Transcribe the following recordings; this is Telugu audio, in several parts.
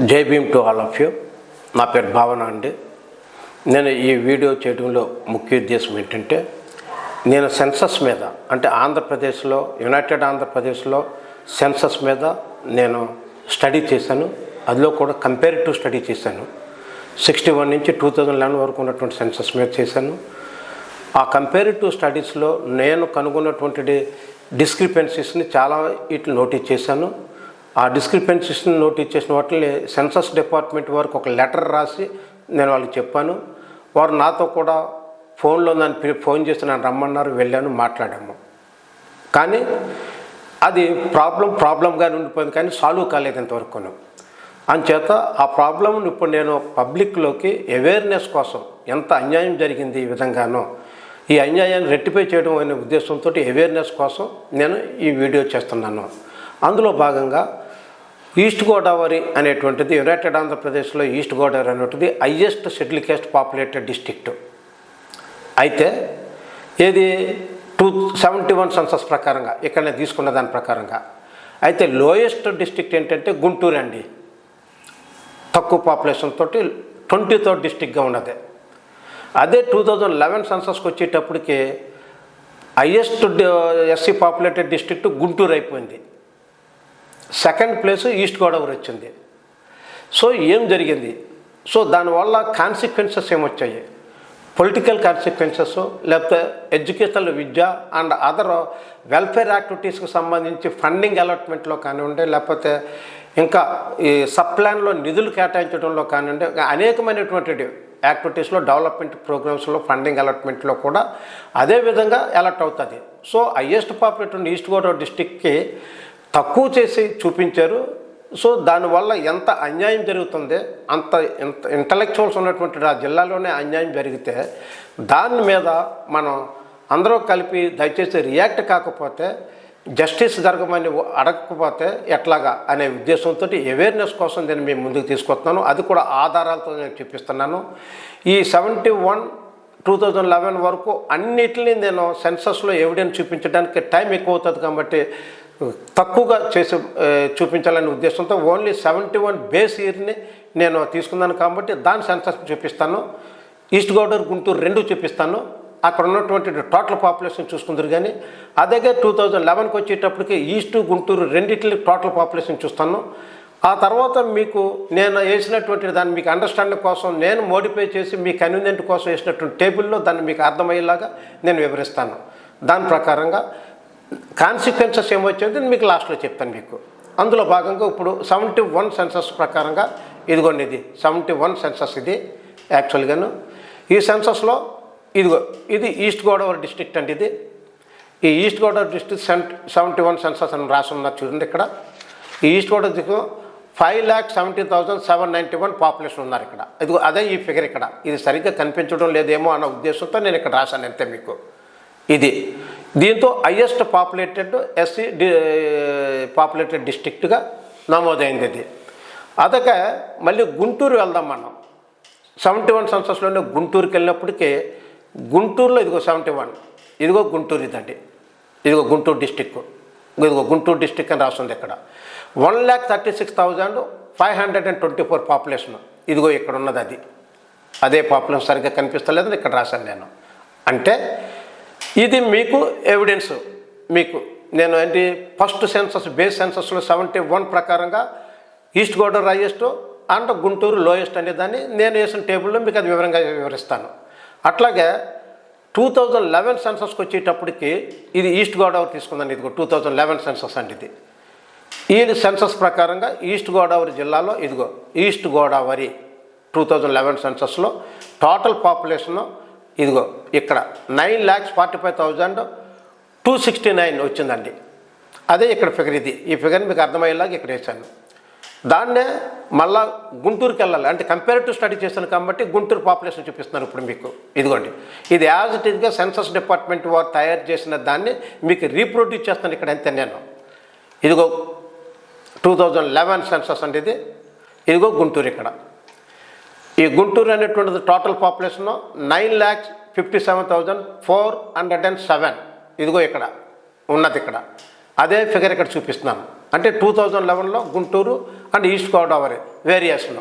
జై Bhim to all of you. నా పేరు భావన అండి. నేను ఈ వీడియో చేయడంలో ముఖ్య ఉద్దేశం ఏంటంటే నేను సెన్సస్ మీద అంటే ఆంధ్రప్రదేశ్లో యునైటెడ్ ఆంధ్రప్రదేశ్లో సెన్సస్ మీద నేను స్టడీ చేశాను. అందులో కూడా కంపేరిటివ్ స్టడీ చేశాను. సిక్స్టీ వన్ నుంచి టూ థౌజండ్ లెవెన్ వరకు ఉన్నటువంటి సెన్సస్ మీద చేశాను. ఆ కంపేరిటివ్ స్టడీస్లో నేను కనుగొన్నటువంటి డిస్క్రిపెన్సీస్ని చాలా ఇట్లు నోటీస్ చేశాను. ఆ డిస్క్రిపెన్సీస్ని నోటీస్ చేసిన వాటిని సెన్సస్ డిపార్ట్మెంట్ వరకు ఒక లెటర్ రాసి నేను వాళ్ళకి చెప్పాను. వారు నాతో కూడా ఫోన్లో నన్ను ఫోన్ చేసి నన్ను రమ్మన్నారు వెళ్ళాను మాట్లాడాము. కానీ అది ప్రాబ్లం ప్రాబ్లంగానే ఉండిపోయింది కానీ సాల్వ్ కాలేదు ఇంతవరకు అంచేత ఆ ప్రాబ్లంను ఇప్పుడు నేను పబ్లిక్లోకి అవేర్నెస్ కోసం ఎంత అన్యాయం జరిగింది ఈ విధంగానో ఈ అన్యాయాన్ని రెట్టిఫై చేయడం అనే ఉద్దేశంతో అవేర్నెస్ కోసం నేను ఈ వీడియో చేస్తున్నాను. అందులో భాగంగా ఈస్ట్ గోదావరి అనేటువంటిది యునైటెడ్ ఆంధ్రప్రదేశ్లో ఈస్ట్ గోదావరి అనేటువంటిది హయ్యెస్ట్ షెడ్యూల్ పాపులేటెడ్ డిస్ట్రిక్ట్ అయితే ఏది టూ సెవెంటీ వన్ సెన్సస్ ప్రకారంగా ఇక్కడ నేను తీసుకున్న దాని ప్రకారంగా. అయితే లోయెస్ట్ డిస్ట్రిక్ట్ ఏంటంటే గుంటూరు అండి. తక్కువ పాపులేషన్ తోటి ట్వంటీ థర్డ్ డిస్టిక్గా ఉన్నది. అదే టూ థౌజండ్ లెవెన్ సెన్సస్కి వచ్చేటప్పటికి highest SC populated district Guntur అయిపోయింది. సెకండ్ ప్లేస్ ఈస్ట్ గోదావరి వచ్చింది. సో ఏం జరిగింది? సో దానివల్ల కాన్సిక్వెన్సెస్ ఏమొచ్చాయి? పొలిటికల్ కాన్సిక్వెన్సెస్ లేకపోతే ఎడ్యుకేషనల్ విద్య అండ్ అదర్ వెల్ఫేర్ యాక్టివిటీస్కి సంబంధించి ఫండింగ్ అలాట్మెంట్లో కానివ్వండి లేకపోతే ఇంకా ఈ సప్లాన్లో నిధులు కేటాయించడంలో కానివ్వండి అనేకమైనటువంటి యాక్టివిటీస్లో డెవలప్మెంట్ ప్రోగ్రామ్స్లో ఫండింగ్ అలాట్మెంట్లో కూడా అదే విధంగా అలర్ట్ అవుతుంది. So highest populated east Godavari డిస్టిక్కి తక్కువ చేసి చూపించారు. సో దానివల్ల ఎంత అన్యాయం జరుగుతుంది అంత ఇంత ఇంటలెక్చువల్స్ ఉన్నటువంటి ఆ జిల్లాలోనే అన్యాయం జరిగితే దాని మీద మనం అందరూ కలిపి దయచేసి రియాక్ట్ కాకపోతే జస్టిస్ జరగమని అడగకపోతే ఎట్లాగా అనే ఉద్దేశంతో అవేర్నెస్ కోసం నేను మేము ముందుకు తీసుకొస్తున్నాను. అది కూడా ఆధారాలతో నేను చూపిస్తున్నాను. ఈ seventy one two thousand eleven వరకు అన్నిటినీ నేను సెన్సస్లో ఎవిడెన్స్ చూపించడానికి టైం ఎక్కువ అవుతుంది కాబట్టి తక్కువగా చేసి చూపించాలనే ఉద్దేశంతో ఓన్లీ సెవెంటీ వన్ బేస్ ఇయర్ని నేను తీసుకున్నాను కాబట్టి దాని సెన్సస్ చూపిస్తాను. ఈస్ట్ గోదావరి గుంటూరు రెండు చూపిస్తాను. అక్కడ ఉన్నటువంటి టోటల్ పాపులేషన్ చూసుకుందరు కానీ అదేగా టూ థౌజండ్ లెవెన్కి వచ్చేటప్పటికి ఈస్ట్ గుంటూరు రెండింటిని టోటల్ పాపులేషన్ చూస్తాను. ఆ తర్వాత మీకు నేను వేసినటువంటి దాన్ని మీకు అండర్స్టాండింగ్ కోసం నేను మోడిఫై చేసి మీ కన్వీనియంట్ కోసం వేసినటువంటి టేబుల్లో దాన్ని మీకు అర్థమయ్యేలాగా నేను వివరిస్తాను. దాని ప్రకారంగా కాన్సిక్వెన్సెస్ ఏమొచ్చింది? మీకు లాస్ట్లో చెప్తాను మీకు. అందులో భాగంగా ఇప్పుడు సెవెంటీ వన్ సెన్సస్ ప్రకారంగా ఇదిగోండి ఇది. సెవెంటీ వన్ సెన్సస్ ఇది యాక్చువల్గాను ఈ సెన్సస్లో ఇదిగో ఇది ఈస్ట్ గోదావరి డిస్ట్రిక్ట్ అండి ఇది. ఈ east Godavari district cent seventy one census అని రాసి చూడండి ఇక్కడ. ఈ east Godavari five lakh seventy thousand seven ninety one population ఉన్నారు ఇక్కడ. ఇదిగో అదే ఈ ఫిగర్ ఇక్కడ. ఇది సరిగ్గా కనిపించడం లేదేమో అన్న ఉద్దేశంతో నేను ఇక్కడ రాశాను అంతే మీకు. ఇది. దీంతో హయ్యెస్ట్ పాపులేటెడ్ ఎస్సీ పాపులేటెడ్ డిస్ట్రిక్ట్గా నమోదైంది ఇది. అదక మళ్ళీ గుంటూరు వెళ్దాం మనం సెవెంటీ వన్ సెన్సస్లోనే గుంటూరుకి వెళ్ళినప్పటికీ గుంటూరులో ఇదిగో సెవెంటీ వన్ ఇదిగో గుంటూరు ఇదండి. ఇదిగో గుంటూరు డిస్టిక్ ఇదిగో గుంటూరు డిస్టిక్ అని రాస్తుంది ఇక్కడ. One lakh thirty six thousand five hundred and twenty four population ఇదిగో ఇక్కడ ఉన్నది అది. అదే పాపులేషన్ సరిగ్గా కనిపిస్తలేదని ఇక్కడ రాశాను నేను. అంటే ఇది మీకు ఎవిడెన్స్ మీకు. నేను ఏంటి ఫస్ట్ సెన్సస్ బేస్ సెన్సస్లో సెవెంటీ వన్ ప్రకారంగా east Godavari highest and Guntur lowest అనే దాన్ని నేను వేసిన టేబుల్లో మీకు అది వివరంగా వివరిస్తాను. అట్లాగే టూ థౌజండ్ లెవెన్ సెన్సస్కి వచ్చేటప్పటికి ఇది ఈస్ట్ గోదావరి తీసుకుందండి ఇదిగో టూ థౌజండ్ లెవెన్ సెన్సస్ అండి ఇది. ఈ సెన్సస్ ప్రకారంగా ఈస్ట్ గోదావరి జిల్లాలో ఇదిగో east Godavari two thousand eleven సెన్సస్లో total పాపులేషన్లో ఇదిగో ఇక్కడ nine lakhs forty five thousand two sixty nine వచ్చిందండి. అదే ఇక్కడ ఫిగర్ ఇది. ఈ ఫిగర్ మీకు అర్థమయ్యేలాగా ఇక్కడ వేసాను దాన్నే మళ్ళా గుంటూరుకి వెళ్ళాలి. అంటే కంపారిటివ్ స్టడీ చేశాను కాబట్టి గుంటూరు పాపులేషన్ చూపిస్తున్నాను ఇప్పుడు మీకు. ఇదిగోండి. ఇది యాజ్ ఇట్ ఈస్గా సెన్సస్ డిపార్ట్మెంట్ వారు తయారు చేసిన దాన్ని మీకు రీప్రొడ్యూస్ చేస్తాను ఇక్కడ అంతే నేను. ఇదిగో టూ థౌజండ్ లెవెన్ సెన్సస్ అంటే ఇది. ఇదిగో గుంటూరు ఇక్కడ. ఈ గుంటూరు అనేటువంటిది total population nine lakhs fifty seven thousand four hundred and seven ఇదిగో ఇక్కడ ఉన్నది ఇక్కడ. అదే ఫిగర్ ఇక్కడ చూపిస్తున్నాను. అంటే two thousand లెవెన్లో Guntur and east Godavari variation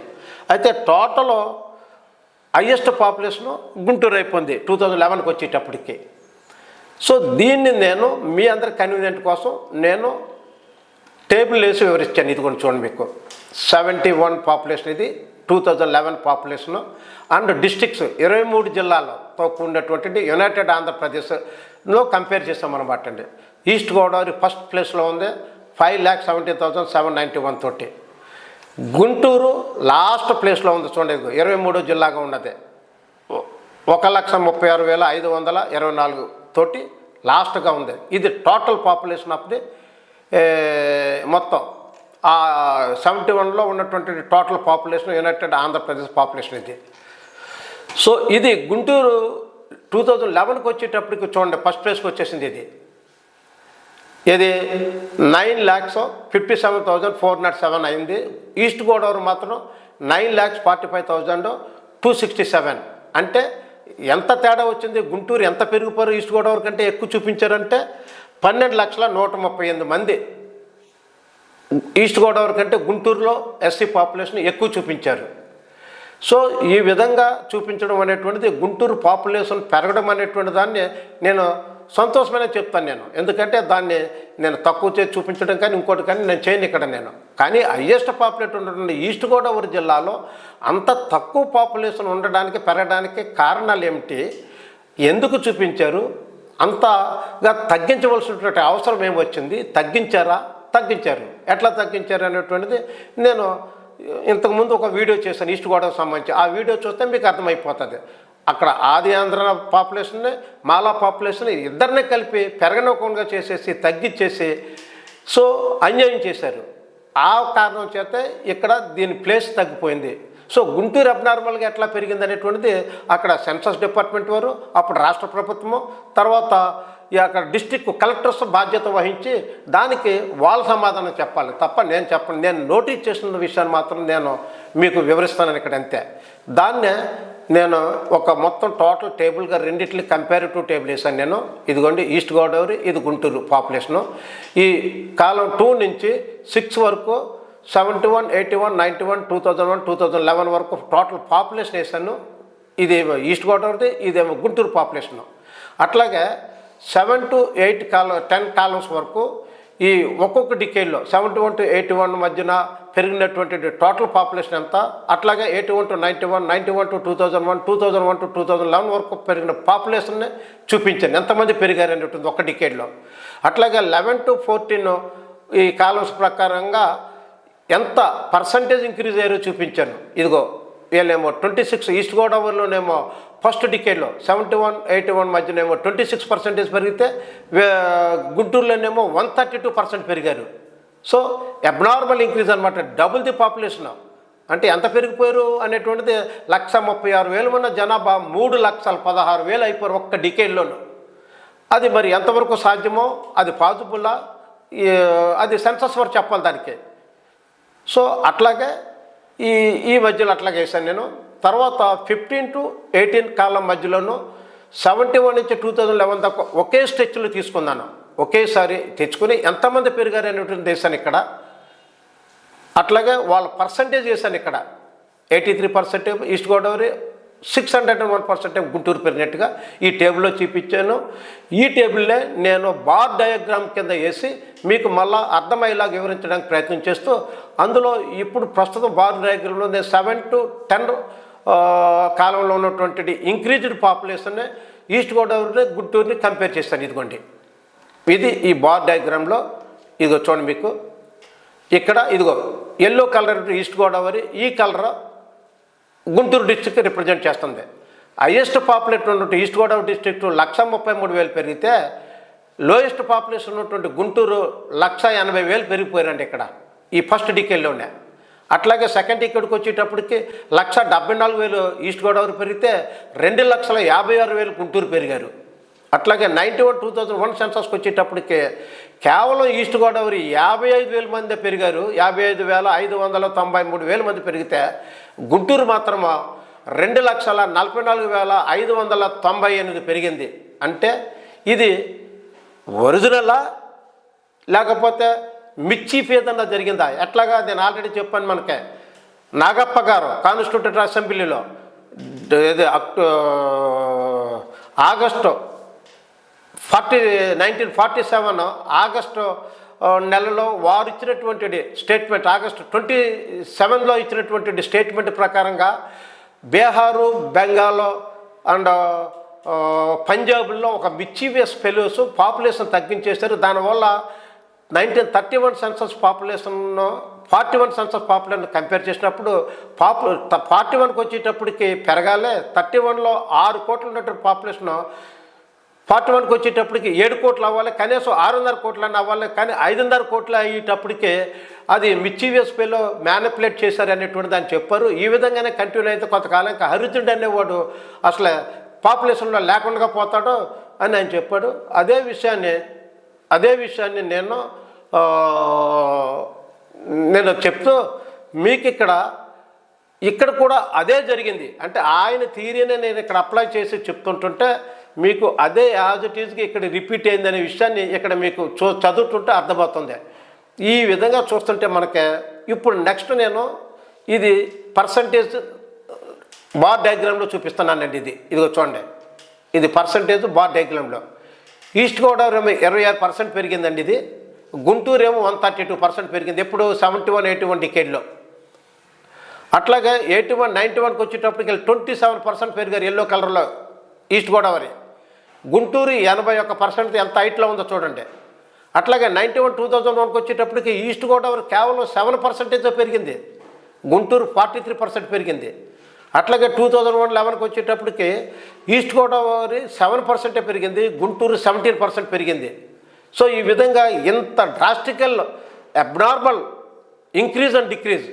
అయితే టోటల్ హయ్యెస్ట్ పాపులేషను గుంటూరు అయిపోయింది టూ థౌజండ్ లెవెన్కి వచ్చేటప్పటికి. సో దీన్ని నేను మీ అందరి కన్వీనియంట్ కోసం నేను టేబుల్ వేసి వివరించాను ఇది కూడా చూడండి మీకు. సెవెంటీ వన్ పాపులేషన్ ఇది. Two thousand eleven population and districts ఇరవై మూడు జిల్లాలతో కూడినటువంటి యునైటెడ్ ఆంధ్రప్రదేశ్లో కంపేర్ చేసామన్నమాట అనమాట అండి ఈస్ట్ గోదావరి ఫస్ట్ ప్లేస్లో ఉంది five lakh seventy thousand seven ninety one తోటి. గుంటూరు లాస్ట్ ప్లేస్లో ఉంది చూడండి ఇరవై మూడో జిల్లాగా ఉన్నది. ఒక లక్ష ముప్పై ఆరు వేల ఐదు వందల ఇరవై నాలుగు తోటి లాస్ట్గా ఉంది. ఇది టోటల్ పాపులేషన్ ఆఫ్ ది మొత్తం. సెవెంటీ వన్లో ఉన్నటువంటి total population united Andhra Pradesh population ఇది. సో ఇది గుంటూరు టూ థౌజండ్ లెవెన్కి వచ్చేటప్పటికి చూడండి ఫస్ట్ ప్లేస్కి వచ్చేసింది ఇది. ఇది nine lakhs fifty seven thousand four nought seven అయింది. ఈస్ట్ గోదావరి మాత్రం nine lakhs forty five thousand two sixty seven. అంటే ఎంత తేడా వచ్చింది? గుంటూరు ఎంత పెరిగిపోయారు? ఈస్ట్ గోదావరి కంటే ఎక్కువ చూపించారంటే పన్నెండు లక్షల నూట ముప్పై ఎనిమిది మంది. ఈస్ట్ గోదావరి కంటే గుంటూరులో ఎస్సీ పాపులేషన్ ఎక్కువ చూపించారు. సో ఈ విధంగా చూపించడం అనేటువంటిది గుంటూరు పాపులేషన్ పెరగడం అనేటువంటి దాన్ని నేను సంతోషమైన చెప్తాను నేను. ఎందుకంటే దాన్ని నేను తక్కువ చేసి చూపించడం కానీ ఇంకోటి కానీ నేను చేయను ఇక్కడ నేను. కానీ హయ్యెస్ట్ పాపులేట్ ఉన్నటువంటి ఈస్ట్ గోదావరి జిల్లాలో అంత తక్కువ పాపులేషన్ ఉండడానికి పెరగడానికి కారణాలు ఏమిటి ఎందుకు చూపించారు అంతగా తగ్గించవలసినటువంటి అవసరం ఏమి వచ్చింది తగ్గించారా తగ్గించారు. ఎట్లా తగ్గించారు అనేటువంటిది నేను ఇంతకుముందు ఒక వీడియో చేశాను ఈస్ట్ గోదావరికి సంబంధించి. ఆ వీడియో చూస్తే మీకు అర్థమైపోతుంది. అక్కడ ఆది ఆంధ్ర పాపులేషన్ని మాలా పాపులేషన్ ఇద్దరిని కలిపి పెరగనకుండా చేసేసి తగ్గించేసి సో అన్యాయం చేశారు. ఆ కారణం చేత ఇక్కడ దీని ప్లేస్ తగ్గిపోయింది. సో గుంటూరు అబ్నార్మల్గా ఎట్లా పెరిగింది అనేటువంటిది అక్కడ సెన్సస్ డిపార్ట్మెంట్ వారు అప్పుడు రాష్ట్ర ప్రభుత్వము తర్వాత ఈ అక్కడ డిస్టిక్ కలెక్టర్స్ బాధ్యత వహించి దానికి వాళ్ళ సమాధానం చెప్పాలి. తప్ప నేను చెప్పను నేను నోటీస్ చేసిన విషయాన్ని మాత్రం నేను మీకు వివరిస్తాను ఇక్కడ అంతే. దాన్నే నేను ఒక మొత్తం టోటల్ టేబుల్గా రెండిట్లకి కంపారిటివ్ టేబుల్ వేసాను నేను. ఇదిగోండి ఈస్ట్ గోదావరి ఇది గుంటూరు పాపులేషను. ఈ కాలం టూ నుంచి సిక్స్ వరకు seventy one eighty one ninety one two thousand one two thousand eleven వరకు టోటల్ పాపులేషన్ వేసాను ఇదేమో ఈస్ట్ గోదావరిది ఇదేమో గుంటూరు పాపులేషను. అట్లాగే seven to eight column ten columns వరకు ఈ ఒక్కొక్క డికేడ్లో seventy one to eighty one మధ్యన పెరిగినటువంటి టోటల్ పాపులేషన్ ఎంత? అట్లాగే eighty one to ninety one ninety one to two thousand one two thousand one to two thousand eleven వరకు పెరిగిన పాపులేషన్ని చూపించాను ఎంతమంది పెరిగారు అనేటువంటి ఒక డికేడ్లో. అట్లాగే లెవెన్ టు ఫోర్టీన్ ఈ కాలమ్స్ ప్రకారంగా ఎంత పర్సంటేజ్ ఇంక్రీజ్ అయ్యారో చూపించాను. ఇదిగో వీళ్ళేమో ట్వంటీ సిక్స్ ఈస్ట్ గోదావరిలోనేమో ఫస్ట్ డికేడ్లో సెవెంటీ వన్ ఎయిటీ వన్ మధ్యనేమో ట్వంటీ సిక్స్ పర్సెంటేజ్ పెరిగితే గుంటూరులోనేమో వన్ థర్టీ టూ పర్సెంట్ పెరిగారు. సో అబ్నార్మల్ ఇంక్రీజ్ అనమాట డబుల్ ది పాపులేషన్. అంటే ఎంత పెరిగిపోయారు అనేటువంటిది లక్ష ముప్పై ఆరు వేలు ఉన్న జనాభా మూడు లక్షల పదహారు వేలు అయిపోయారు ఒక్క డికేడ్లోనూ. అది మరి ఎంతవరకు సాధ్యమో అది పాజిబుల్లా అది సెన్సస్ వరకు చెప్పాలి దానికి. సో అట్లాగే ఈ ఈ మధ్యలో అట్లా చేశాను నేను. తర్వాత ఫిఫ్టీన్ టు ఎయిటీన్ కాలం మధ్యలోనూ సెవెంటీ వన్ నుంచి టూ థౌజండ్ లెవెన్ దాకా ఒకే స్ట్రెచ్లో తీసుకున్నాను. ఒకేసారి తెచ్చుకుని ఎంతమంది పెరిగారు అనేటువంటి చేశాను ఇక్కడ. అట్లాగే వాళ్ళ పర్సంటేజ్ చేశాను ఇక్కడ. Eighty three percent east Godavari six hundred and one percent Guntur పెరిగినట్టుగా ఈ టేబుల్లో చూపించాను. ఈ టేబుల్నే నేను బార్ డయాగ్రామ్ కింద వేసి మీకు మళ్ళా అర్థమయ్యేలాగా వివరించడానికి ప్రయత్నం చేస్తూ అందులో ఇప్పుడు ప్రస్తుతం బార్ డయాగ్రామ్లో నేను సెవెన్ టు టెన్ కాలంలో ఉన్నటువంటి ఇంక్రీజ్డ్ పాపులేషన్ని ఈస్ట్ గోదావరిని గుంటూరుని కంపేర్ చేస్తాను ఇదిగోండి. ఇది ఈ బార్ డయాగ్రామ్లో ఇదిగో చూడండి మీకు. ఇక్కడ ఇదిగో ఎల్లో కలర్ ఈస్ట్ గోదావరి ఈ కలర్ గుంటూరు డిస్టిక్ రిప్రజెంట్ చేస్తుంది. హైయెస్ట్ పాపులేషన్ ఉన్నటువంటి ఈస్ట్ గోదావరి డిస్ట్రిక్ట్ లక్ష ముప్పై మూడు వేలు పెరిగితే లోయెస్ట్ పాపులేషన్ ఉన్నటువంటి గుంటూరు లక్ష ఎనభై వేలు పెరిగిపోయారండి ఇక్కడ ఈ ఫస్ట్ డికెల్లోనే అట్లాగే సెకండ్ టికెట్కి వచ్చేటప్పటికి లక్ష డెబ్బై నాలుగు వేలు ఈస్ట్ గోదావరి పెరిగితే రెండు లక్షల యాభై ఆరు వేలు గుంటూరు పెరిగారు. అట్లాగే ninety one two thousand one సెన్సస్కి వచ్చేటప్పటికి కేవలం ఈస్ట్ గోదావరి యాభై ఐదు వేల మంది పెరిగారు. యాభై ఐదు వేల ఐదు వందల తొంభై మూడు వేల మంది పెరిగితే గుంటూరు మాత్రము రెండు లక్షల నలభై నాలుగు వేల ఐదు వందల తొంభై ఎనిమిది పెరిగింది. అంటే ఇది ఒరిజినలా లేకపోతే మిర్చి ఏదన్నా జరిగిందా? ఎట్లాగా? నేను ఆల్రెడీ చెప్పాను మనకే. నాగప్ప గారు కాన్స్టిట్యూటెడ్ అసెంబ్లీలో ఇది అక్టో August forty nineteen forty seven August నెలలో వారు ఇచ్చినటువంటి స్టేట్మెంట్ ఆగస్టు ట్వంటీ సెవెన్లో ఇచ్చినటువంటి స్టేట్మెంట్ ప్రకారంగా బీహారు బెంగాల్ అండ్ పంజాబ్లో ఒక మిచ్చివియస్ ఫెలోస్ పాపులేషన్ తగ్గించేశారు. దానివల్ల nineteen thirty one census population forty one census population compare చేసినప్పుడు పాపు ఫార్టీ వన్కి వచ్చేటప్పటికి పెరగాలే. థర్టీ వన్లో ఆరు కోట్లు ఉన్నటువంటి పాపులేషన్ ఫార్టీ వన్కి వచ్చేటప్పటికి ఏడు కోట్లు అవ్వాలి కనీసం ఆరున్నర కోట్లు అని అవ్వాలి కానీ ఐదున్నర కోట్లు అయ్యేటప్పటికే అది మిచ్చివియస్ పేలో మ్యానిపులేట్ చేశారు అనేటువంటి దాన్ని చెప్పారు. ఈ విధంగానే కంటిన్యూ అయితే కొంతకాలం ఇంకా అనేవాడు అసలు పాపులేషన్లో లేకుండా పోతాడు అని ఆయన చెప్పాడు. అదే విషయాన్ని అదే విషయాన్ని నేను నేను చెప్తూ మీకు ఇక్కడ ఇక్కడ కూడా అదే జరిగింది. అంటే ఆయన థీరీనే నేను ఇక్కడ అప్లై చేసి చెప్తుంటుంటే మీకు అదే యాజ్ ఇట్ ఈజ్కి ఇక్కడ రిపీట్ అయిందనే విషయాన్ని ఇక్కడ మీకు చూ చదువుతుంటే అర్థమవుతుంది. ఈ విధంగా చూస్తుంటే మనకి ఇప్పుడు నెక్స్ట్ నేను ఇది పర్సంటేజ్ బార్ డయాగ్రామ్లో చూపిస్తున్నానండి ఇది. ఇదిగో చూడండి. ఇది పర్సంటేజ్ బార్ డయాగ్రామ్లో ఈస్ట్ గోదావరి ఏమో ఇరవై ఆరు పర్సెంట్ పెరిగిందండి ఇది. గుంటూరు ఏమో వన్ థర్టీ టూ పర్సెంట్ పెరిగింది. ఎప్పుడు సెవెంటీ వన్ ఎయిటీ వన్ డికేడ్లో అట్లాగే ఎయిటీ వన్ నైంటీ వన్కి వచ్చేటప్పటికి ట్వంటీ సెవెన్ పర్సెంట్ పెరిగారు ఎల్లో కలర్లో ఈస్ట్ గోదావరి గుంటూరు ఎనభై ఒక్క పర్సెంట్ ఎంత హైట్లో ఉందో చూడండి. అట్లాగే నైంటీ వన్ టూ థౌజండ్ వన్కి వచ్చేటప్పటికి ఈస్ట్ గోదావరి కేవలం సెవెన్ పర్సెంటేజ్ పెరిగింది. గుంటూరు ఫార్టీ త్రీ పర్సెంట్ పెరిగింది. అట్లాగే టూ థౌజండ్ వన్ లెవెన్కి వచ్చేటప్పటికి ఈస్ట్ గోదావరి సెవెన్ పర్సెంటే పెరిగింది గుంటూరు సెవెంటీన్ పర్సెంట్ పెరిగింది. సో ఈ విధంగా ఇంత drastical abnormal increase and decrease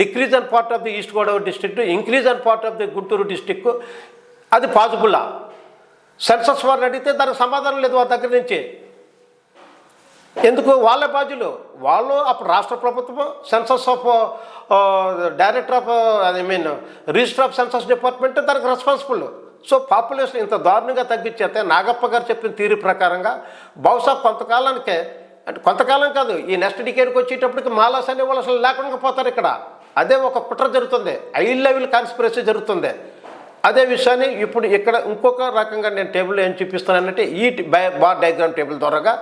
decrease and part of the east Godavari district increase and part of the Guntur district అది పాసిబుల్లా సెన్సస్ వారిని అడిగితే దానికి సమాధానం లేదు వారి దగ్గర నుంచి. ఎందుకు? వాళ్ళే బాధ్యులు. వాళ్ళు అప్పుడు రాష్ట్ర ప్రభుత్వం census of director of I mean register of census department దానికి రెస్పాన్సిబుల్. సో పాపులేషన్ ఇంత దారుణంగా తగ్గించేస్తే నాగప్ప గారు చెప్పిన తీరు ప్రకారంగా బహుశా కొంతకాలానికే అంటే కొంతకాలం కాదు ఈ నెక్స్ట్ డికేడ్కి వచ్చేటప్పటికి మాలాస్ అనే వాళ్ళు అసలు లేకుండా పోతారు ఇక్కడ. అదే ఒక కుట్ర జరుగుతుంది. ఐ లెవెల్ కాన్స్పిరసీ జరుగుతుంది. అదే విషయాన్ని ఇప్పుడు ఇక్కడ ఇంకొక రకంగా నేను టేబుల్ ఏం చూపిస్తానంటే ఈ బై- బార్ డయాగ్రామ్ టేబుల్ ద్వారాగా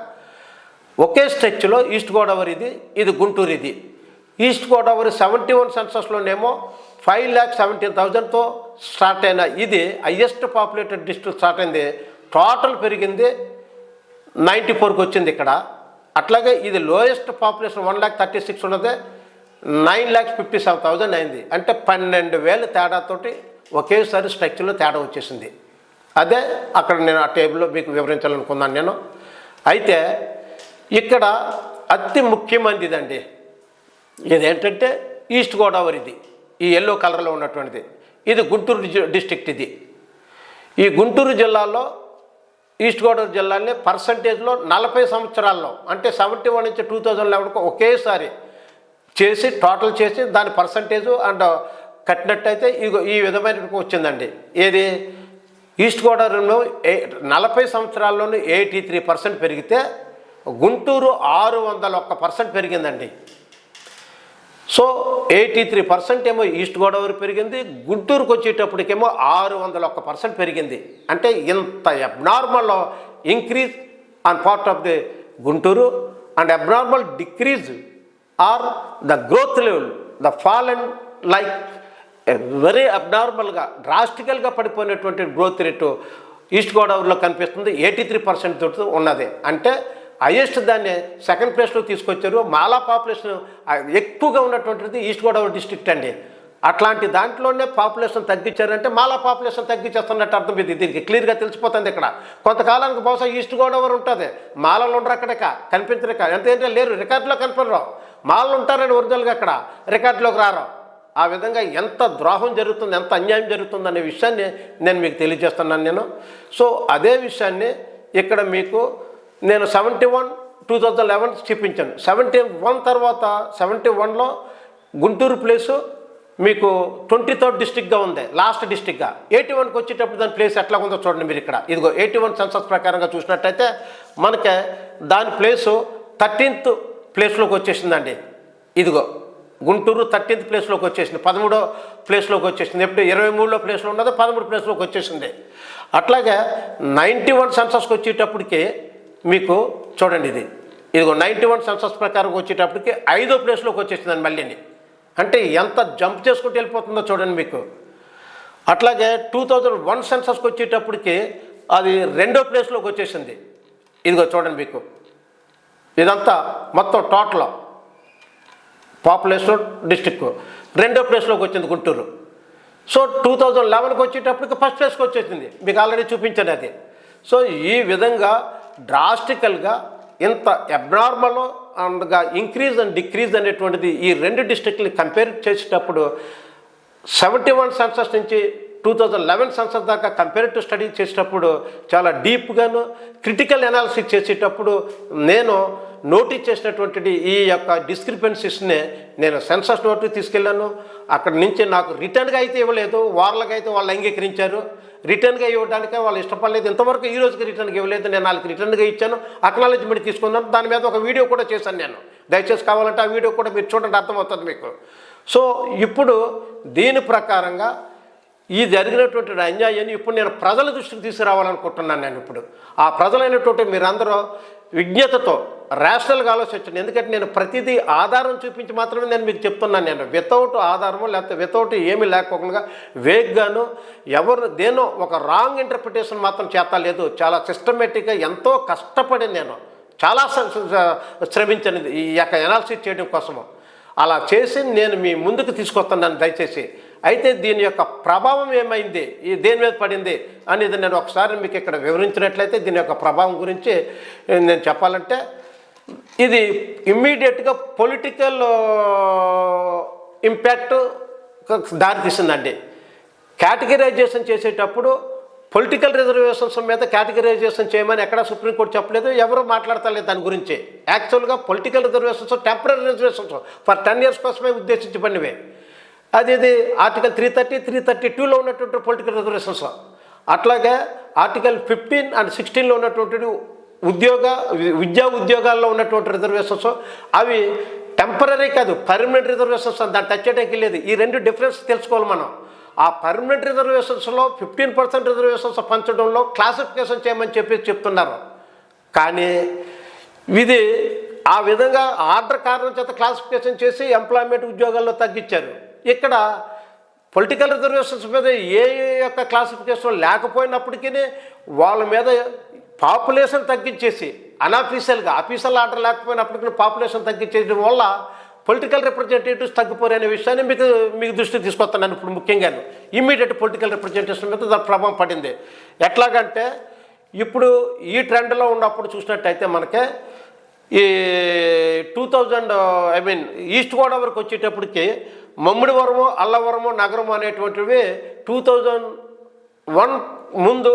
ఒకే స్ట్రెచ్లో ఈస్ట్ గోదావరి ఇది ఇది గుంటూరు ఇది. ఈస్ట్ గోదావరి సెవెంటీ వన్ సెన్సస్లోనేమో ఫైవ్ ల్యాక్ సెవెంటీన్ థౌజండ్తో స్టార్ట్ అయిన ఇది హయ్యెస్ట్ పాపులేటెడ్ డిస్ట్రిక్ట్ స్టార్ట్ అయింది. టోటల్ పెరిగింది నైంటీ ఫోర్కి వచ్చింది ఇక్కడ. అట్లాగే ఇది lowest population one lakh thirty six ఉన్నది nine lakhs fifty seven thousand అయింది. అంటే పన్నెండు వేలు తేడాతోటి ఒకేసారి స్ట్రక్చర్లో తేడా వచ్చేసింది. అదే అక్కడ నేను ఆ టేబుల్లో మీకు వివరించాలనుకున్నాను నేను. అయితే ఇక్కడ అతి ముఖ్యమైనదిదండి. ఇదేంటంటే ఈస్ట్ గోదావరిది ఈ ఎల్లో కలర్లో ఉన్నటువంటిది. ఇది గుంటూరు డిస్టిక్ట్ డిస్ట్రిక్ట్ ఇది. ఈ గుంటూరు జిల్లాలో ఈస్ట్ గోదావరి జిల్లాని పర్సంటేజ్లో నలభై సంవత్సరాల్లో అంటే సెవెంటీ వన్ నుంచి టూ థౌజండ్ లెవెన్కి ఒకేసారి చేసి టోటల్ చేసి దాని పర్సంటేజు అండ్ కట్టినట్టయితే ఇగో ఈ విధమైన వచ్చిందండి. ఏది? ఈస్ట్ గోదావరిలో ఏ నలభై సంవత్సరాల్లోనూ ఎయిటీ త్రీ పర్సెంట్ పెరిగితే గుంటూరు ఆరు వందల ఒక్క పర్సెంట్ పెరిగిందండి. సో ఎయిటీ త్రీ పర్సెంట్ ఏమో ఈస్ట్ గోదావరి పెరిగింది గుంటూరుకు వచ్చేటప్పటికేమో ఆరు వందల ఒక్క పర్సెంట్ పెరిగింది. అంటే ఇంత abnormal increase on part of the Guntur and abnormal decrease or the growth level the fall and like very అబ్నార్మల్గా డ్రాస్టికల్గా పడిపోయినటువంటి గ్రోత్ రేటు ఈస్ట్ గోదావరిలో కనిపిస్తుంది. ఎయిటీ త్రీ పర్సెంట్ తోటి ఉన్నది. అంటే హైయెస్ట్ దాన్ని సెకండ్ ప్లేస్లో తీసుకొచ్చారు. మాలా పాపులేషన్ ఎక్కువగా ఉన్నటువంటిది ఈస్ట్ గోదావరి డిస్ట్రిక్ట్ అండి. అట్లాంటి దాంట్లోనే పాపులేషన్ తగ్గించారంటే మాలా పాపులేషన్ తగ్గించేస్తున్నట్టు అర్థం ఇది. దీనికి క్లియర్గా తెలిసిపోతుంది ఇక్కడ. కొంతకాలానికి బహుశా ఈస్ట్ గోదావరి ఉంటుంది. మాలలు ఉండరు అక్కడిక కనిపించరు ఎంత ఏంటంటే లేరు. రికార్డులో కనిపించరు. మాలలు ఉంటారని ఒరిజినల్గా అక్కడ రికార్డులోకి రారు. ఆ విధంగా ఎంత ద్రోహం జరుగుతుంది ఎంత అన్యాయం జరుగుతుంది అనే విషయాన్ని నేను మీకు తెలియజేస్తున్నాను నేను. సో అదే విషయాన్ని ఇక్కడ మీకు నేను seventy one two thousand eleven చూపించాను. సెవెంటీ వన్ తర్వాత సెవెంటీ వన్లో గుంటూరు ప్లేసు మీకు ట్వంటీ థర్డ్ డిస్టిక్గా ఉంది లాస్ట్ డిస్టిక్గా ఎయిటీ వన్కి వచ్చేటప్పుడు దాని ప్లేస్ ఎట్లా ఉందో చూడండి మీరు ఇక్కడ. ఇదిగో ఎయిటీ వన్ సెన్సస్ ప్రకారంగా చూసినట్టయితే మనకి దాని ప్లేసు థర్టీన్త్ ప్లేస్లోకి వచ్చేసిందండి. ఇదిగో గుంటూరు థర్టీన్త్ ప్లేస్లోకి వచ్చేసింది పదమూడో ప్లేస్లోకి వచ్చేసింది ఎప్పుడు ఇరవై మూడో ప్లేస్లో ఉన్నదో పదమూడు ప్లేస్లోకి వచ్చేసింది. అట్లాగే నైంటీ వన్ సెన్సస్కి వచ్చేటప్పటికి మీకు చూడండి ఇది. ఇదిగో నైంటీ వన్ సెన్సస్ ప్రకారం వచ్చేటప్పటికి ఐదో ప్లేస్లోకి వచ్చేసిందండి మళ్ళీని. అంటే ఎంత జంప్ చేసుకుంటూ వెళ్ళిపోతుందో చూడండి మీకు. అట్లాగే టూ థౌజండ్ వన్ సెన్సస్కి వచ్చేటప్పటికి అది రెండో ప్లేస్లోకి వచ్చేసింది. ఇదిగో చూడండి మీకు. ఇదంతా మొత్తం టోటల్. పాపులేషన్ డిస్టిక్ రెండో ప్లేస్లోకి వచ్చింది గుంటూరు. సో టూ థౌజండ్ లెవెన్కి వచ్చేటప్పటికి ఫస్ట్ ప్లేస్కి వచ్చేసింది. మీకు ఆల్రెడీ చూపించాను అది. సో ఈ విధంగా డ్రాస్టికల్గా ఇంత అబ్నార్మల్ అండ్గా ఇంక్రీజ్ అండ్ డిక్రీజ్ అనేటువంటిది ఈ రెండు డిస్టిక్ని కంపేర్ చేసేటప్పుడు సెవెంటీ వన్ సెన్సస్ నుంచి టూ థౌజండ్ లెవెన్ సెన్సస్ దాకా కంపేరిటివ్ స్టడీ చేసేటప్పుడు చాలా డీప్గాను క్రిటికల్ అనాలిసిస్ చేసేటప్పుడు నేను నోటీస్ చేసినటువంటి ఈ యొక్క డిస్క్రిపెన్సీస్నే నేను సెన్సస్ నోటికి తీసుకెళ్ళాను. అక్కడి నుంచి నాకు రిటర్న్గా అయితే ఇవ్వలేదు వార్లకు అయితే వాళ్ళు అంగీకరించారు. రిటర్న్గా ఇవ్వడానికే వాళ్ళు ఇష్టపడలేదు. ఇంతవరకు ఈ రోజుకి రిటర్న్గా ఇవ్వలేదు. నేను వాళ్ళకి రిటర్న్గా ఇచ్చాను. అక్నాలజ్మెంట్ తీసుకుందాం. దాని మీద ఒక వీడియో కూడా చేశాను నేను. దయచేసి కావాలంటే ఆ వీడియో కూడా మీరు చూడండి అర్థమవుతుంది మీకు. సో ఇప్పుడు దీని ప్రకారంగా ఈ జరిగినటువంటి అన్యాయాన్ని ఇప్పుడు నేను ప్రజల దృష్టికి తీసుకురావాలనుకుంటున్నాను నేను ఇప్పుడు. ఆ ప్రజలైనటువంటి మీరందరూ విజ్ఞతతో రేషనల్గా ఆలోచించండి. ఎందుకంటే నేను ప్రతిదీ ఆధారం చూపించి మాత్రమే నేను మీకు చెప్తున్నాను. నేను వితౌట్ ఆధారము లేకపోతే వితౌట్ ఏమీ లేకోకుండా వేగ్గాను ఎవరు దేనో ఒక రాంగ్ ఇంటర్ప్రిటేషన్ మాత్రం చేస్తలేదు చాలా సిస్టమేటిక్గా ఎంతో కష్టపడి నేను చాలా శ్ర- ఈ యొక్క ఎనాలిసిస్ చేయడం కోసము. అలా చేసి నేను మీ ముందుకు తీసుకొస్తాను దయచేసి. అయితే దీని యొక్క ప్రభావం ఏమైంది? ఈ దేని మీద పడింది? అనేది నేను ఒకసారి మీకు ఇక్కడ వివరించినట్లయితే దీని యొక్క ప్రభావం గురించి నేను చెప్పాలంటే ఇది ఇమ్మీడియట్గా పొలిటికల్ ఇంపాక్ట్ దారితీసిందండి. కేటగిరైజేషన్ చేసేటప్పుడు పొలిటికల్ రిజర్వేషన్స్ మీద కేటగిరైజేషన్ చేయమని ఎక్కడా సుప్రీంకోర్టు చెప్పలేదు ఎవరు మాట్లాడతలేదు దాని గురించి. యాక్చువల్గా political reservations temporary reservations for ten years కోసమే ఉద్దేశించబడినవే. అది ఇది article three thirty three thirty టూలో ఉన్నటువంటి పొలిటికల్ రిజర్వేషన్స్ అట్లాగే ఆర్టికల్ ఫిఫ్టీన్ అండ్ సిక్స్టీన్లో ఉన్నటువంటి ఉద్యోగ విద్యా ఉద్యోగాల్లో ఉన్నటువంటి రిజర్వేషన్స్ అవి టెంపరీ కాదు పర్మనెంట్ రిజర్వేషన్స్ దాన్ని టచ్ చేయడానికి లేదు ఈ రెండు డిఫరెన్స్ తెలుసుకోవాలి మనం. ఆ పర్మనెంట్ రిజర్వేషన్స్లో ఫిఫ్టీన్ పర్సెంట్ రిజర్వేషన్స్ పంచడంలో క్లాసిఫికేషన్ చేయమని చెప్పి చెప్తున్నారు. కానీ ఇది ఆ విధంగా ఆర్డర్ కారణం చేత క్లాసిఫికేషన్ చేసి ఎంప్లాయ్మెంట్ ఉద్యోగాల్లో తగ్గించారు. ఇక్కడ పొలిటికల్ రిజర్వేషన్స్ మీద ఏ యొక్క క్లాసిఫికేషన్ లేకపోయినప్పటికీ వాళ్ళ మీద పాపులేషన్ తగ్గించేసి అన్అఫీషియల్గా ఆఫీషియల్ ఆర్డర్ లేకపోయినప్పటికీ పాపులేషన్ తగ్గించేయడం వల్ల పొలిటికల్ రిప్రజెంటేటివ్స్ తగ్గిపోరే అనే విషయాన్ని మీకు మీకు దృష్టికి తీసుకొస్తాను ఇప్పుడు ముఖ్యంగాను. ఇమ్మీడియట్ పొలిటికల్ రిప్రజెంటేషన్ మీద దాని ప్రభావం పడింది. ఎట్లాగంటే ఇప్పుడు ఈ ట్రెండ్లో ఉన్నప్పుడు చూసినట్టయితే మనకి ఈ two thousand I mean east గోదావరికి వచ్చేటప్పటికి మమ్మిడివరము అల్లవరము నగరము అనేటువంటివి టూ థౌజండ్ వన్ ముందు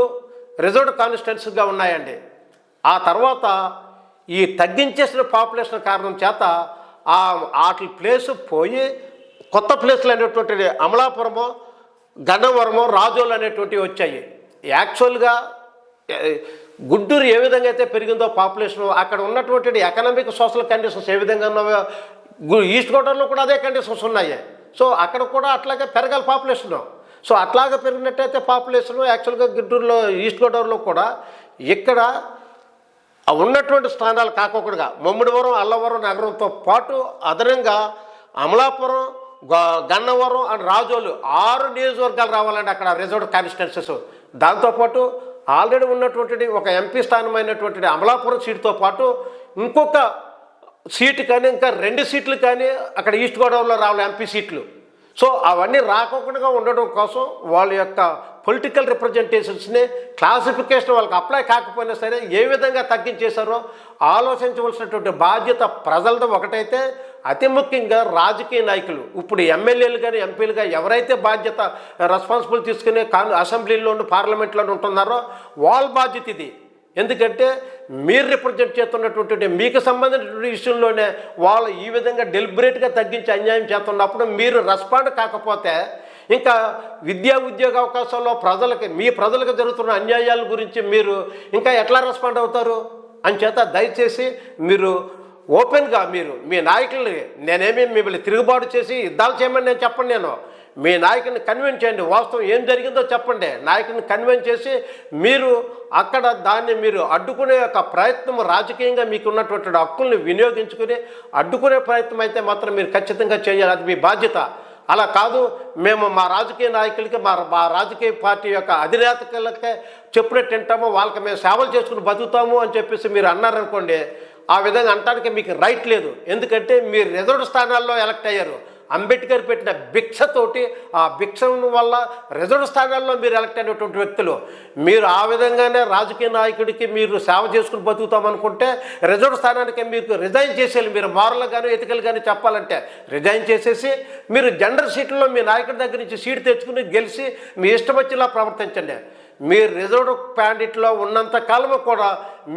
రిజర్వ్డ్ కాన్స్టిట్యున్సీగా ఉన్నాయండి. ఆ తర్వాత ఈ తగ్గించేసిన పాపులేషన్ కారణం చేత ఆ వాటి ప్లేస్ పోయి కొత్త ప్లేసులు అనేటువంటివి అమలాపురము గన్నవరము రాజోలు అనేటువంటివి వచ్చాయి. యాక్చువల్గా గుంటూరు ఏ విధంగా అయితే పెరిగిందో పాపులేషన్ అక్కడ ఉన్నటువంటి ఎకనామిక్ సోషల్ కండిషన్స్ ఏ విధంగా ఉన్నాయో ఈస్ట్ గోదావరిలో కూడా అదే కండిషన్స్ ఉన్నాయి. సో అక్కడ కూడా అట్లాగే పెరగాలి పాపులేషన్. సో అట్లాగే పెరిగినట్టయితే పాపులేషన్ యాక్చువల్గా గుంటూరులో ఈస్ట్ గోదావరిలో కూడా ఇక్కడ ఉన్నటువంటి స్థానాలు కాకోకుండా మమ్మిడివరం అల్లవరం నగరంతో పాటు అదనంగా అమలాపురం గ- గన్నవరం అండ్ రాజోలు ఆరు నియోజకవర్గాలు రావాలండి అక్కడ రిజర్వ్డ్ కాన్స్టిట్యున్సీస్. దాంతోపాటు ఆల్రెడీ ఉన్నటువంటి ఒక ఎంపీ స్థానమైనటువంటి అమలాపురం సీటుతో పాటు ఇంకొక సీటు కానీ ఇంకా రెండు సీట్లు కానీ అక్కడ ఈస్ట్ గోదావరిలో రావాలి ఎంపీ సీట్లు. సో అవన్నీ రాకోకుండా ఉండడం కోసం వాళ్ళ యొక్క పొలిటికల్ రిప్రజెంటేషన్స్ని క్లాసిఫికేషన్ వాళ్ళకి అప్లై కాకపోయినా సరే ఏ విధంగా తగ్గించేశారో ఆలోచించవలసినటువంటి బాధ్యత ప్రజలతో ఒకటైతే అతి ముఖ్యంగా రాజకీయ నాయకులు. ఇప్పుడు ఎమ్మెల్యేలు కానీ ఎంపీలుగా ఎవరైతే బాధ్యత రెస్పాన్సిబుల్ తీసుకుని కాన్ అసెంబ్లీలోను పార్లమెంట్లోనూ ఉంటున్నారో వాళ్ళ బాధ్యత ఇది. ఎందుకంటే మీరు రిప్రజెంట్ చేస్తున్నటువంటి మీకు సంబంధించిన విషయంలోనే వాళ్ళు ఈ విధంగా డెలిబరేట్గా తగ్గించి అన్యాయం చేస్తున్నప్పుడు మీరు రెస్పాండ్ కాకపోతే ఇంకా విద్యా ఉద్యోగ అవకాశాల్లో ప్రజలకి మీ ప్రజలకు జరుగుతున్న అన్యాయాల గురించి మీరు ఇంకా ఎట్లా రెస్పాండ్ అవుతారు? అని చేత దయచేసి మీరు ఓపెన్గా మీరు మీ నాయకుల్ని నేనేమి మిమ్మల్ని తిరుగుబాటు చేసి యుద్ధాలు చేయమని నేను చెప్పండి నేను. మీ నాయకుని కన్విన్స్ చేయండి. వాస్తవం ఏం జరిగిందో చెప్పండి. నాయకుని కన్విన్స్ చేసి మీరు అక్కడ దాన్ని మీరు అడ్డుకునే యొక్క ప్రయత్నం రాజకీయంగా మీకు ఉన్నటువంటి హక్కుల్ని వినియోగించుకుని అడ్డుకునే ప్రయత్నం అయితే మాత్రం మీరు ఖచ్చితంగా చేయాలి. అది మీ బాధ్యత. అలా కాదు మేము మా రాజకీయ నాయకులకి మా మా రాజకీయ పార్టీ యొక్క అధినేతలకే చెప్పినట్టు వింటాము వాళ్ళకి మేము సేవలు చేసుకుని బతుకుతాము అని చెప్పేసి మీరు అన్నారనుకోండి ఆ విధంగా అనటానికి మీకు రైట్ లేదు. ఎందుకంటే మీరు రిజర్వ్ స్థానాల్లో ఎలక్ట్ అయ్యారు. అంబేద్కర్ పెట్టిన భిక్షతోటి ఆ భిక్ష వల్ల రిజర్వ్ స్థానాల్లో మీరు ఎలక్ట్ అయినటువంటి వ్యక్తులు. మీరు ఆ విధంగానే రాజకీయ నాయకుడికి మీరు సేవ చేసుకుని బతుకుతామనుకుంటే రిజర్వ్ స్థానానికి మీకు రిజైన్ చేసేయాలి. మీరు మారల్ కానీ ఎతికలు కానీ చెప్పాలంటే రిజైన్ చేసేసి మీరు జెండర్ సీట్లో మీ నాయకుడి దగ్గర నుంచి సీట్ తెచ్చుకుని గెలిచి మీ ఇష్టం వచ్చేలా ప్రవర్తించండి. మీరు రిజర్వ్ క్యాండిడేట్లో ఉన్నంత కాలం కూడా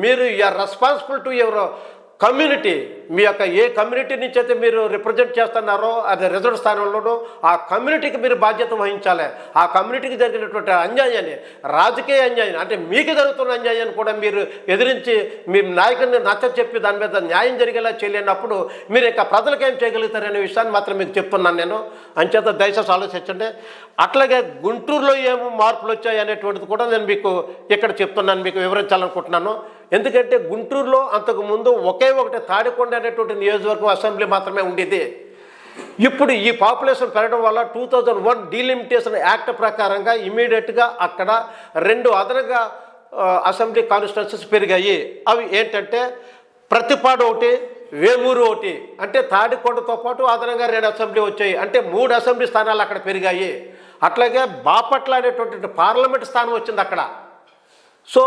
మీరు యర్ రెస్పాన్సిబుల్ టు ఎవరో కమ్యూనిటీ మీ యొక్క ఏ కమ్యూనిటీ నుంచి అయితే మీరు రిప్రజెంట్ చేస్తున్నారో అది రిజర్వ్ స్థానంలోనూ ఆ కమ్యూనిటీకి మీరు బాధ్యత వహించాలి. ఆ కమ్యూనిటీకి జరిగినటువంటి అన్యాయాన్ని రాజకీయ అన్యాయం అంటే మీకు జరుగుతున్న అన్యాయాన్ని కూడా మీరు ఎదిరించి మీ నాయకుడిని నచ్చ చెప్పి దాని మీద న్యాయం జరిగేలా చేయలేనప్పుడు మీరు ఇంకా ప్రజలకు ఏం చేయగలుగుతారనే విషయాన్ని మాత్రం మీకు చెప్తున్నాను నేను. అంచేత దయచేసి ఆలోచించండి. అట్లాగే గుంటూరులో ఏమో మార్పులు వచ్చాయి అనేటువంటిది కూడా నేను మీకు ఇక్కడ చెప్తున్నాను మీకు వివరించాలనుకుంటున్నాను. ఎందుకంటే గుంటూరులో అంతకుముందు ఒకే ఒకటి తాడికొండ అనేటువంటి నియోజకవర్గం అసెంబ్లీ మాత్రమే ఉండేది. ఇప్పుడు ఈ పాపులేషన్ పెరగడం వల్ల two thousand one delimitation act ప్రకారంగా ఇమీడియట్గా అక్కడ రెండు అదనంగా అసెంబ్లీ కాన్స్టిట్యున్సీస్ పెరిగాయి. అవి ఏంటంటే ప్రతిపాడు ఒకటి వేమూరు ఒకటి అంటే తాడికొండతో పాటు అదనంగా రెండు అసెంబ్లీ వచ్చాయి. అంటే మూడు అసెంబ్లీ స్థానాలు అక్కడ పెరిగాయి. అట్లాగే బాపట్ల అనేటువంటి పార్లమెంట్ స్థానం వచ్చింది అక్కడ. సో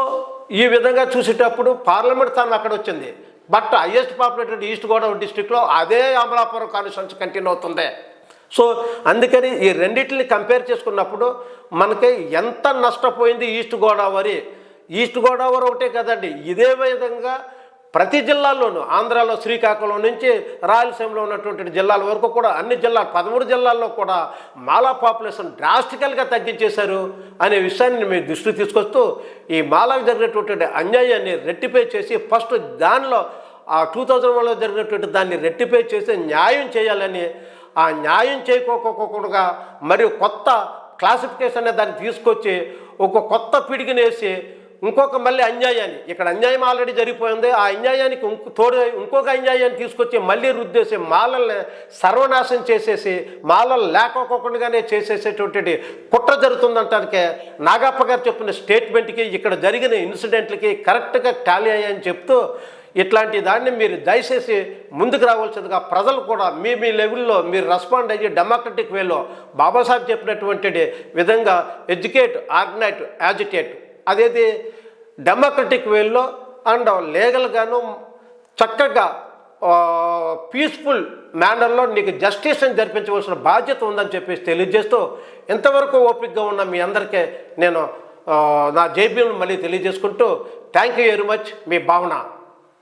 ఈ విధంగా చూసేటప్పుడు పార్లమెంట్ స్థానం అక్కడ వచ్చింది. But highest populated east Godavari డిస్టిక్లో అదే అమలాపురం కాన్స్టిట్యున్సీ కంటిన్యూ అవుతుంది. సో అందుకని ఈ రెండింటిని కంపేర్ చేసుకున్నప్పుడు మనకి ఎంత నష్టపోయింది ఈస్ట్ గోదావరి? ఈస్ట్ గోదావరి ఒకటే కదండి. ఇదే విధంగా ప్రతి జిల్లాల్లోనూ ఆంధ్రాలో శ్రీకాకుళం నుంచి రాయలసీమలో ఉన్నటువంటి జిల్లాల వరకు కూడా అన్ని జిల్లాలు పదమూడు జిల్లాల్లో కూడా మాలా పాపులేషన్ డ్రాస్టికల్గా తగ్గించేశారు అనే విషయాన్ని మీ దృష్టికి తీసుకొస్తూ ఈ మాలాకు జరిగినటువంటి అన్యాయాన్ని రెట్టిఫై చేసి ఫస్ట్ దానిలో ఆ టూ థౌజండ్ వన్లో జరిగినటువంటి దాన్ని రెట్టిఫై చేసి న్యాయం చేయాలని ఆ న్యాయం చేయకోకుండా మరియు కొత్త క్లాసిఫికేషన్ అనే దాన్ని తీసుకొచ్చి ఒక కొత్త పిడిగినేసి ఇంకొక మళ్ళీ అన్యాయాన్ని. ఇక్కడ అన్యాయం ఆల్రెడీ జరిగిపోయింది. ఆ అన్యాయానికి తోడు ఇంకొక అన్యాయాన్ని తీసుకొచ్చి మళ్ళీ రుద్దేసి మాలల్ని సర్వనాశనం చేసేసి మాలలు లేకపోకుండానే చేసేసేటువంటి కుట్ర జరుగుతుందంటానికే నాగప్ప గారు చెప్పిన స్టేట్మెంట్కి ఇక్కడ జరిగిన ఇన్సిడెంట్లకి కరెక్ట్గా టాలీ అయ్యాయని చెప్తూ ఇట్లాంటి దాన్ని మీరు దయచేసి ముందుకు రావాల్సిందిగా ప్రజలు కూడా మీ మీ లెవెల్లో మీరు రెస్పాండ్ అయ్యి డెమోక్రటిక్ వేలో బాబాసాహెబ్ చెప్పినటువంటి విధంగా ఎడ్యుకేట్ ఆర్గనైట్ యాజిటేట్ అదేది డెమోక్రటిక్ వేలో అండ్ లీగల్గాను చక్కగా పీస్ఫుల్ మేనర్లో నీకు జస్టిస్ని జరిపించవలసిన బాధ్యత ఉందని చెప్పేసి తెలియజేస్తూ ఇంతవరకు ఓపికగా ఉన్న మీ అందరికీ నేను నా జేబీలను మళ్ళీ తెలియజేసుకుంటూ థ్యాంక్ యూ వెరీ మచ్ మీ భావన.